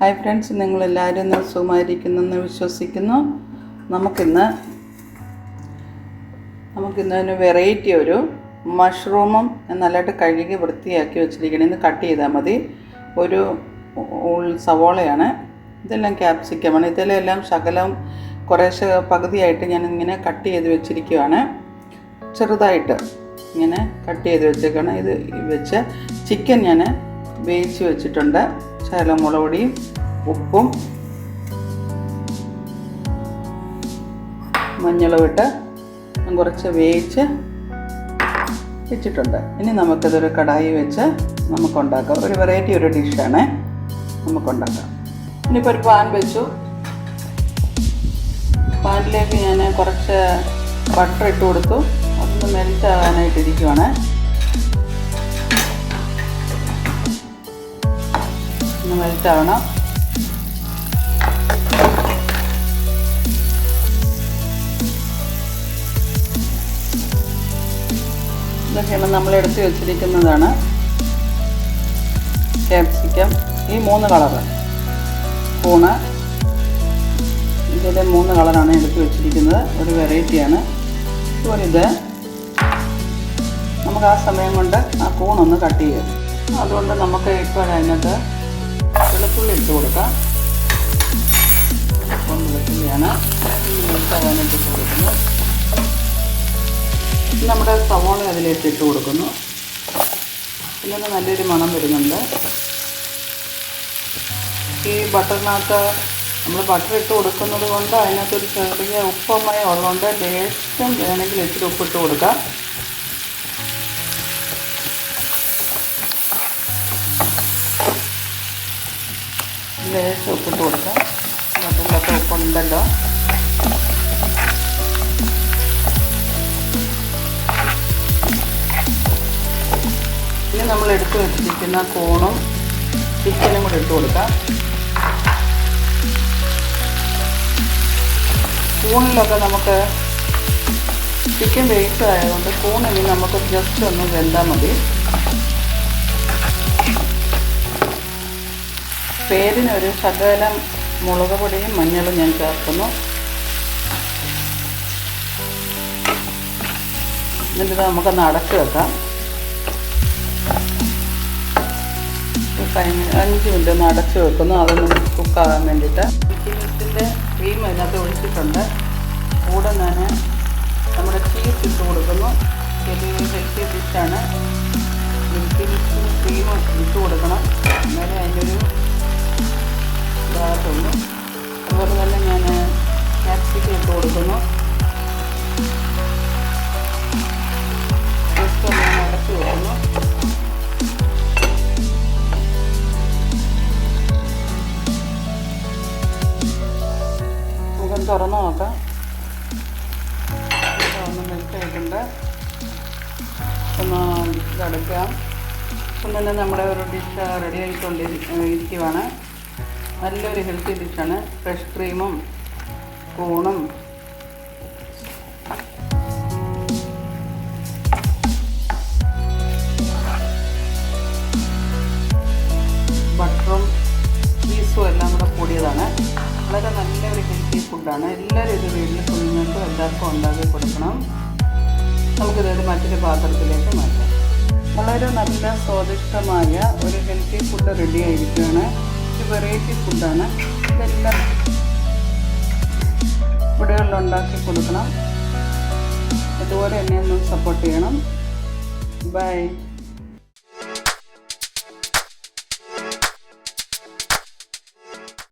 Hi friends നിങ്ങളെല്ലാവരും ഇന്ന് സുഖമായിരിക്കുന്നെന്ന് വിശ്വസിക്കുന്നു. നമുക്കിന്ന് നമുക്കിന്ന് ഒരു വെറൈറ്റി ഒരു മഷ്റൂമും നല്ലതായിട്ട് കഴുകി വൃത്തിയാക്കി വെച്ചിരിക്കണം ഇന്ന് കട്ട് ചെയ്താൽ മതി. ഒരു സവോളയാണ്. ഇതെല്ലാം ക്യാപ്സിക്കമാണ് ഇതിലെല്ലാം ശകലം കുറേശ്ശെ പകുതിയായിട്ട് ഞാൻ ഇങ്ങനെ കട്ട് ചെയ്ത് വെച്ചിരിക്കുകയാണ് ചെറുതായിട്ട് ഇങ്ങനെ കട്ട് ചെയ്ത് വെച്ചേക്കാണ്. ഇത് വെച്ച് ചിക്കൻ ഞാൻ വേവിച്ച് വെച്ചിട്ടുണ്ട്. ശകലം മുളക് പൊടിയും ഉപ്പും മഞ്ഞളും ഇട്ട് കുറച്ച് വേവിച്ച് വെച്ചിട്ടുണ്ട്. ഇനി നമുക്കിതൊരു കടായി വെച്ച് നമുക്കുണ്ടാക്കാം. ഒരു വെറൈറ്റി ഒരു ഡിഷാണ് നമുക്കുണ്ടാക്കാം. ഇനിയിപ്പോൾ ഒരു പാൻ വെച്ചു. പാനിലേക്ക് ഞാൻ കുറച്ച് ബട്ടർ ഇട്ട് കൊടുത്തു. അതൊന്ന് മെൽറ്റ് ആകാനായിട്ടിരിക്കുവാണ് ഒന്ന് മെൽറ്റ് ആവണം ഇതൊക്കെയാണ് നമ്മൾ എടുത്ത് വെച്ചിരിക്കുന്നതാണ്. ക്യാപ്സിക്കം. ഈ മൂന്ന് കളറ്. കൂണ്. ഇതിലെ മൂന്ന് കളറാണ് എടുത്ത് വെച്ചിരിക്കുന്നത്. ഒരു വെറൈറ്റിയാണ്. ഇതുപോലിത് നമുക്ക് ആ സമയം കൊണ്ട് ആ കൂണൊന്ന് കട്ട് ചെയ്യാം. അതുകൊണ്ട് നമുക്ക് ഇപ്പോൾ അതിനകത്ത് വെളുത്തുള്ളി ഇട്ട് കൊടുക്കാം. അപ്പം വെളുത്തുള്ളിയാണ് ഇട്ട് കൊടുക്കുന്നത്. നമ്മുടെ സവോള അതിലേക്ക് ഇട്ട് കൊടുക്കുന്നു. പിന്നെ നല്ലൊരു മണം വരുന്നുണ്ട്. ഈ ബട്ടറിനകത്ത് നമ്മൾ ബട്ടർ ഇട്ട് കൊടുക്കുന്നത് കൊണ്ട് അതിനകത്തൊരു ചെറിയ ഉപ്പമയം ഉള്ളതുകൊണ്ട് ലേശം വേണമെങ്കിൽ ഇച്ചിരി ഉപ്പിട്ട് കൊടുക്കാം. ലേശം ഉപ്പിട്ട് കൊടുക്കാം. ബട്ടറിലൊക്കെ ഉപ്പുണ്ടല്ലോ. ഇനി നമ്മൾ എടുത്തു വെച്ചിരിക്കുന്ന കോണും ചിക്കനും കൂടെ ഇട്ട് കൊടുക്കാം. കൂണിലൊക്കെ നമുക്ക് ചിക്കൻ വേസ്റ്റ് ആയതുകൊണ്ട് കൂണിന് നമുക്ക് ജസ്റ്റ് ഒന്ന് വെന്താൽ മതി. പേരിനൊരു ശകലം മുളക് പൊടിയും മഞ്ഞളും ഞാൻ ചേർക്കുന്നു. എന്നിട്ട് നമുക്കൊന്ന് അടച്ചു വെക്കാം. കഴിഞ്ഞ് അഞ്ച് മിനിറ്റ് ഒന്ന് അടച്ചു വെക്കുന്നു. അതൊന്ന് കുക്കാകാൻ വേണ്ടിയിട്ട്. ചീസിന്റെ ക്രീം അതിനകത്ത് ഒഴിച്ചിട്ടുണ്ട്. കൂടെ ഞാൻ നമ്മുടെ ചീസ് ഇട്ട് കൊടുക്കുന്നു. ചെറിയ ഹെൽത്തി ഡിഷാണ് മിൽക്കി ക്രീം ഇട്ട് കൊടുക്കണം. അതിന്റെ ഇതാകത്തുള്ളൂ അതുപോലെ തന്നെ ഞാൻ ക്യാപ്സിക്കം ഇട്ട് കൊടുക്കുന്നു. ഞാൻ അടച്ചു വെക്കുന്നു നമുക്കൊന്ന് തുറന്ന് നോക്കാം. ഒന്ന് മെൽറ്റ് ആയിട്ടുണ്ട്. ഒന്ന് ഇതടയ്ക്കാം. ഇപ്പം തന്നെ നമ്മുടെ ഒരു ഡിഷ് റെഡി ആയിക്കൊണ്ട് ഇരിക്കുവാണ്. നല്ലൊരു ഹെൽത്തി ഡിഷാണ് ഫ്രഷ് ക്രീമും കൂണും ബട്ടറും ചീസും എല്ലാം കൂടെ കൂടിയതാണ്. വളരെ നല്ലൊരു ഹെൽത്തി ഫുഡാണ് എല്ലാവരും ഇത് വീട്ടിൽ കുഞ്ഞുങ്ങൾക്കും എല്ലാവർക്കും ഉണ്ടാക്കി കൊടുക്കണം. നമുക്കിത് മറ്റൊരു പാത്രത്തിലേക്ക് മാറ്റാം. വളരെ നല്ല സ്വാദിഷ്ടമായ ഒരു ഹെൽത്തി ഫുഡ് റെഡി ആയിരിക്കുകയാണ്. വെറൈറ്റി ഫുഡാണ് ഇതെല്ലാം വീടുകളിൽ ഉണ്ടാക്കി കൊടുക്കണം. അതുപോലെ എന്നെ ഒന്ന് സപ്പോർട്ട് ചെയ്യണം. ബൈ